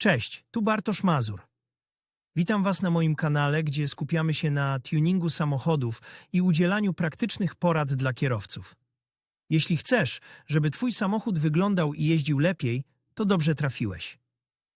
Cześć, tu Bartosz Mazur. Witam Was na moim kanale, gdzie skupiamy się na tuningu samochodów i udzielaniu praktycznych porad dla kierowców. Jeśli chcesz, żeby Twój samochód wyglądał i jeździł lepiej, to dobrze trafiłeś.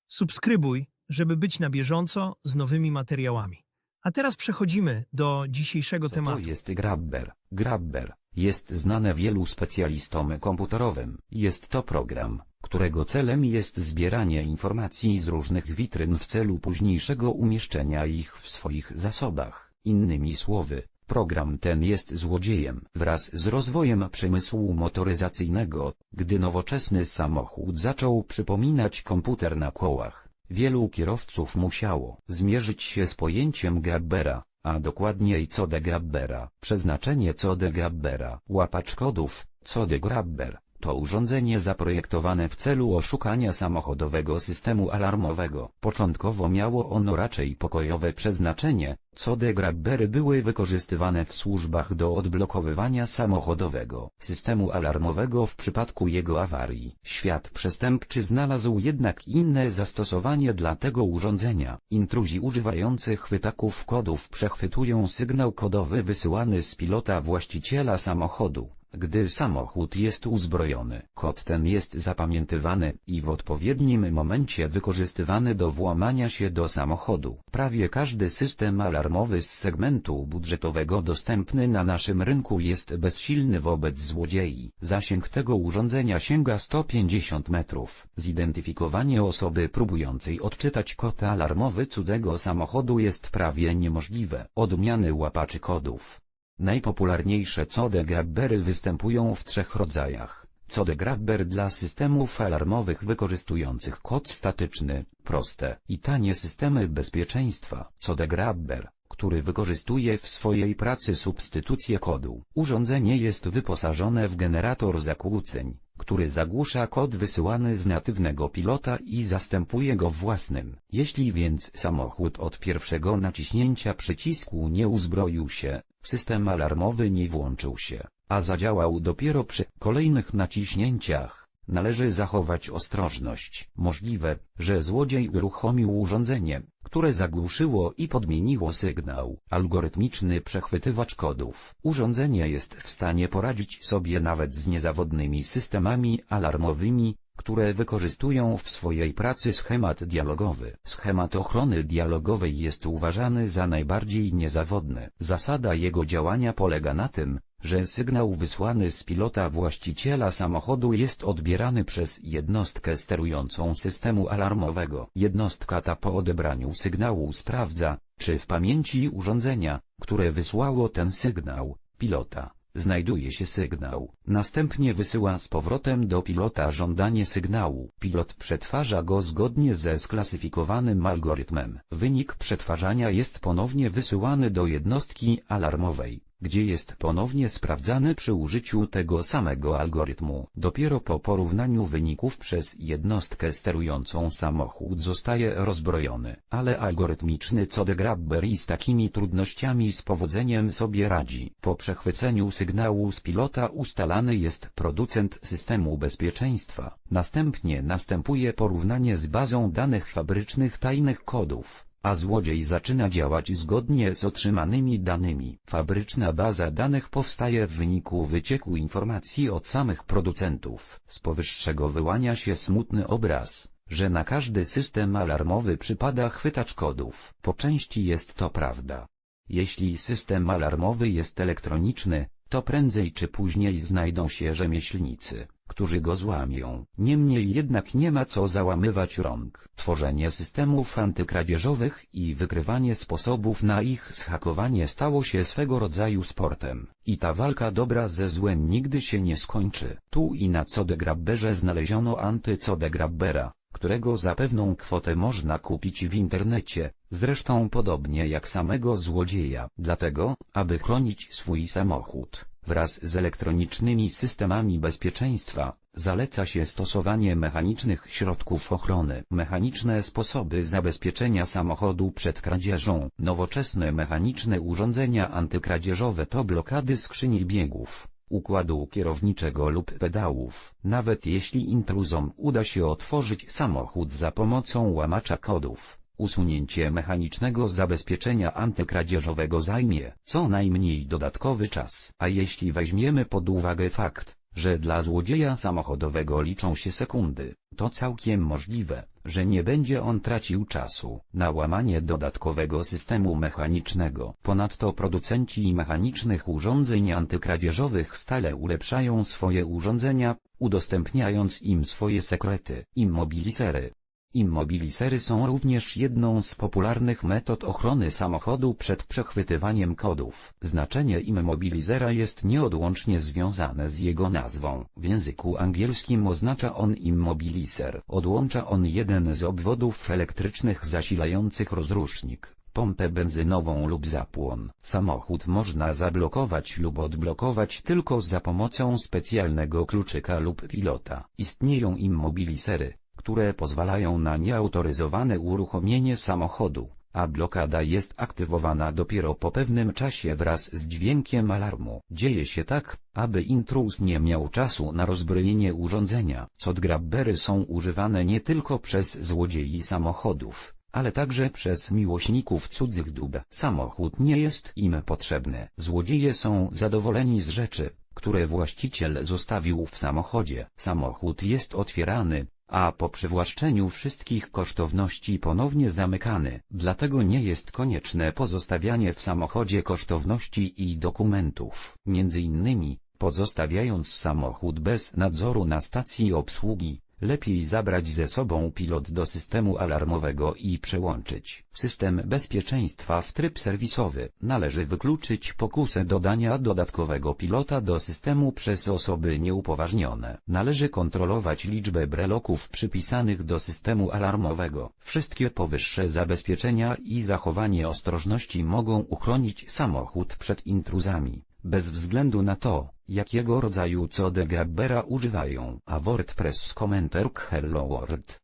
Subskrybuj, żeby być na bieżąco z nowymi materiałami. A teraz przechodzimy do dzisiejszego Co tematu. to jest Grabber? Grabber jest znane wielu specjalistom komputerowym. Jest to program, którego celem jest zbieranie informacji z różnych witryn w celu późniejszego umieszczenia ich w swoich zasobach. Innymi słowy, program ten jest złodziejem. Wraz z rozwojem przemysłu motoryzacyjnego, gdy nowoczesny samochód zaczął przypominać komputer na kołach, wielu kierowców musiało zmierzyć się z pojęciem Grabbera, a dokładniej co de Grabbera. Przeznaczenie co de Grabbera. Łapacz kodów, co de Grabber, to urządzenie zaprojektowane w celu oszukania samochodowego systemu alarmowego. Początkowo miało ono raczej pokojowe przeznaczenie, co de Grabbery były wykorzystywane w służbach do odblokowywania samochodowego systemu alarmowego w przypadku jego awarii. Świat przestępczy znalazł jednak inne zastosowanie dla tego urządzenia. Intruzi używający chwytaków kodów przechwytują sygnał kodowy wysyłany z pilota właściciela samochodu. Gdy samochód jest uzbrojony, kod ten jest zapamiętywany i w odpowiednim momencie wykorzystywany do włamania się do samochodu. Prawie każdy system alarmowy z segmentu budżetowego dostępny na naszym rynku jest bezsilny wobec złodziei. Zasięg tego urządzenia sięga 150 metrów. Zidentyfikowanie osoby próbującej odczytać kod alarmowy cudzego samochodu jest prawie niemożliwe. Odmiany łapaczy kodów Najpopularniejsze CODE grabbery występują w trzech rodzajach. CODE grabber dla systemów alarmowych wykorzystujących kod statyczny, proste i tanie systemy bezpieczeństwa. CODE grabber, który wykorzystuje w swojej pracy substytucję kodu. Urządzenie jest wyposażone w generator zakłóceń, który zagłusza kod wysyłany z natywnego pilota i zastępuje go własnym. Jeśli więc samochód od pierwszego naciśnięcia przycisku nie uzbroił się, system alarmowy nie włączył się, a zadziałał dopiero przy kolejnych naciśnięciach. Należy zachować ostrożność. Możliwe, że złodziej uruchomił urządzenie, które zagłuszyło i podmieniło sygnał. Algorytmiczny przechwytywacz kodów. Urządzenie jest w stanie poradzić sobie nawet z niezawodnymi systemami alarmowymi, które wykorzystują w swojej pracy schemat dialogowy. Schemat ochrony dialogowej jest uważany za najbardziej niezawodny. Zasada jego działania polega na tym, że sygnał wysłany z pilota właściciela samochodu jest odbierany przez jednostkę sterującą systemu alarmowego. Jednostka ta po odebraniu sygnału sprawdza, czy w pamięci urządzenia, które wysłało ten sygnał, pilota, znajduje się sygnał. Następnie wysyła z powrotem do pilota żądanie sygnału. Pilot przetwarza go zgodnie ze sklasyfikowanym algorytmem. Wynik przetwarzania jest ponownie wysyłany do jednostki alarmowej, gdzie jest ponownie sprawdzany przy użyciu tego samego algorytmu. Dopiero po porównaniu wyników przez jednostkę sterującą samochód zostaje rozbrojony. Ale algorytmiczny CODE Grabber i z takimi trudnościami z powodzeniem sobie radzi. Po przechwyceniu sygnału z pilota ustalany jest producent systemu bezpieczeństwa. Następnie następuje porównanie z bazą danych fabrycznych tajnych kodów a złodziej zaczyna działać zgodnie z otrzymanymi danymi. Fabryczna baza danych powstaje w wyniku wycieku informacji od samych producentów. Z powyższego wyłania się smutny obraz, że na każdy system alarmowy przypada chwytacz kodów. Po części jest to prawda. Jeśli system alarmowy jest elektroniczny, to prędzej czy później znajdą się rzemieślnicy, którzy go złamią. Niemniej jednak nie ma co załamywać rąk. Tworzenie systemów antykradzieżowych i wykrywanie sposobów na ich zhakowanie stało się swego rodzaju sportem. I ta walka dobra ze złem nigdy się nie skończy. Tu i na Code Grabberze znaleziono anty-Code Grabbera, którego za pewną kwotę można kupić w internecie, zresztą podobnie jak samego złodzieja. Dlatego, aby chronić swój samochód, wraz z elektronicznymi systemami bezpieczeństwa, zaleca się stosowanie mechanicznych środków ochrony. Mechaniczne sposoby zabezpieczenia samochodu przed kradzieżą. Nowoczesne mechaniczne urządzenia antykradzieżowe to blokady skrzyni biegów, układu kierowniczego lub pedałów. Nawet jeśli intruzom uda się otworzyć samochód za pomocą łamacza kodów, usunięcie mechanicznego zabezpieczenia antykradzieżowego zajmie co najmniej dodatkowy czas. A jeśli weźmiemy pod uwagę fakt, że dla złodzieja samochodowego liczą się sekundy, to całkiem możliwe, że nie będzie on tracił czasu na łamanie dodatkowego systemu mechanicznego. Ponadto producenci mechanicznych urządzeń antykradzieżowych stale ulepszają swoje urządzenia, udostępniając im swoje sekrety. Immobilisery Immobilisery są również jedną z popularnych metod ochrony samochodu przed przechwytywaniem kodów. Znaczenie immobilizera jest nieodłącznie związane z jego nazwą. W języku angielskim oznacza on immobiliser. Odłącza on jeden z obwodów elektrycznych zasilających rozrusznik pompę benzynową lub zapłon. Samochód można zablokować lub odblokować tylko za pomocą specjalnego kluczyka lub pilota. Istnieją immobilisery, które pozwalają na nieautoryzowane uruchomienie samochodu, a blokada jest aktywowana dopiero po pewnym czasie wraz z dźwiękiem alarmu. Dzieje się tak, aby intruz nie miał czasu na rozbrojenie urządzenia. Codgrabbery są używane nie tylko przez złodziei samochodów, ale także przez miłośników cudzych dób. Samochód nie jest im potrzebny. Złodzieje są zadowoleni z rzeczy, które właściciel zostawił w samochodzie. Samochód jest otwierany, a po przywłaszczeniu wszystkich kosztowności ponownie zamykany. Dlatego nie jest konieczne pozostawianie w samochodzie kosztowności i dokumentów. Między innymi, pozostawiając samochód bez nadzoru na stacji obsługi, lepiej zabrać ze sobą pilot do systemu alarmowego i przełączyć system bezpieczeństwa w tryb serwisowy. Należy wykluczyć pokusę dodania dodatkowego pilota do systemu przez osoby nieupoważnione. Należy kontrolować liczbę breloków przypisanych do systemu alarmowego. Wszystkie powyższe zabezpieczenia i zachowanie ostrożności mogą uchronić samochód przed intruzami bez względu na to, jakiego rodzaju code grabbera używają. A WordPress komentarz Hello World